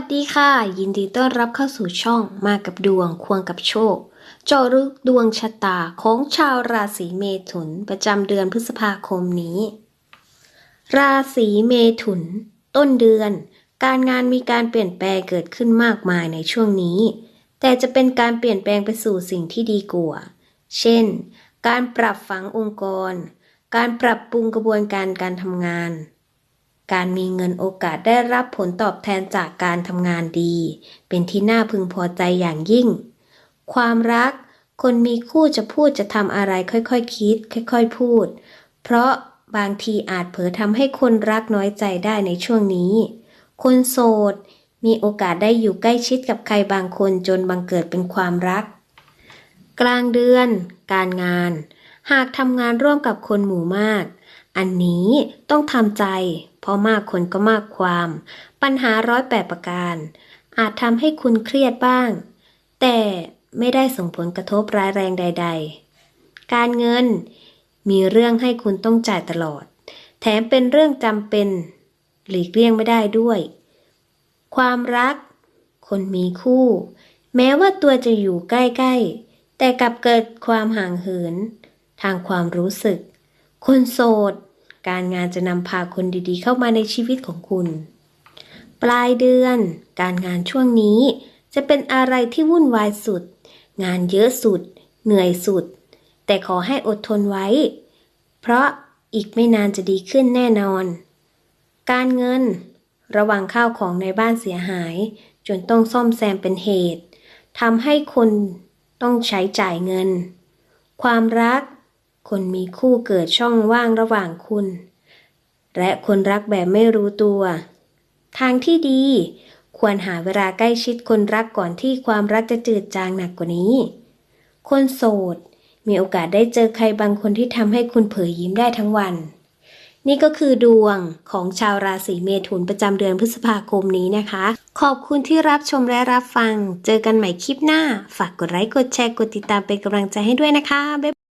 วัสดีค่ะ ยินดีต้อนรับเข้าสู่ช่องมากับดวงควงกับโชค เจาะลึกดวงชะตาของชาวราศีเมถุนประจำเดือนพฤษภาคมนี้ ราศีเมถุน ต้นเดือน การงานมีการเปลี่ยนแปลงเกิดขึ้นมากมายในช่วงนี้ แต่จะเป็นการเปลี่ยนแปลงไปสู่สิ่งที่ดีกว่า เช่น การปรับฝังองค์กร การปรับปรุงกระบวนการการทำงาน การมีเงินโอกาสได้รับผลตอบแทนจากการทำงานดี เป็นที่น่าพึงพอใจอย่างยิ่ง ความรัก คนมีคู่จะพูดจะทำอะไรค่อยๆคคิด ค่อยๆพูด เพราะบางทีอาจเผลอทำให้คนรักน้อยใจได้ในช่วงนี้ คนโสด มีโอกาสได้อยู่ใกล้ชิดกับใครบางคนจนบังเกิดเป็นความรัก กลางเดือน การงาน หากทำงานร่วมกับคนหมู่มาก อันนี้ต้องทำใจ เพราะมากคนก็มากความ ปัญหาร้อยแปดประการ อาจทำให้คุณเครียดบ้าง แต่ไม่ได้ส่งผลกระทบร้ายแรงใด ๆ การเงินมีเรื่องให้คุณต้องจ่ายตลอด แถมเป็นเรื่องจำเป็น หลีกเลี่ยงไม่ได้ด้วย ความรัก คนมีคู่ แม้ว่าตัวจะอยู่ใกล้ ๆ แต่กลับเกิดความห่างเหิน ทางความรู้สึก คนโสด การงานจะนำพาคนดีๆ เข้ามาในชีวิตของคุณ ปลายเดือน การงานช่วงนี้ จะเป็นอะไรที่วุ่นวายสุด งานเยอะสุด เหนื่อยสุด แต่ขอให้อดทนไว้ เพราะอีกไม่นานจะดีขึ้นแน่นอน การเงิน ระวังข้าวของในบ้านเสียหาย จนต้องซ่อมแซมเป็นเหตุทำให้คนต้องใช้จ่ายเงิน ความรัก คนมีคู่เกิดช่องว่างระหว่างคุณ และคนรักแบบไม่รู้ตัว ทางที่ดี ควรหาเวลาใกล้ชิดคนรักก่อนที่ความรักจะจืดจางหนักกว่านี้ คนโสด มีโอกาสได้เจอใครบางคนที่ทำให้คุณเผยยิ้มได้ทั้งวัน นี่ก็คือดวงของชาวราศีเมถุนประจำเดือนพฤษภาคมนี้นะคะ ขอบคุณที่รับชมและรับฟัง เจอกันใหม่คลิปหน้า ฝากกดไลค์กดแชร์กดติดตามเป็นกำลังใจให้ด้วยนะคะบ๊าย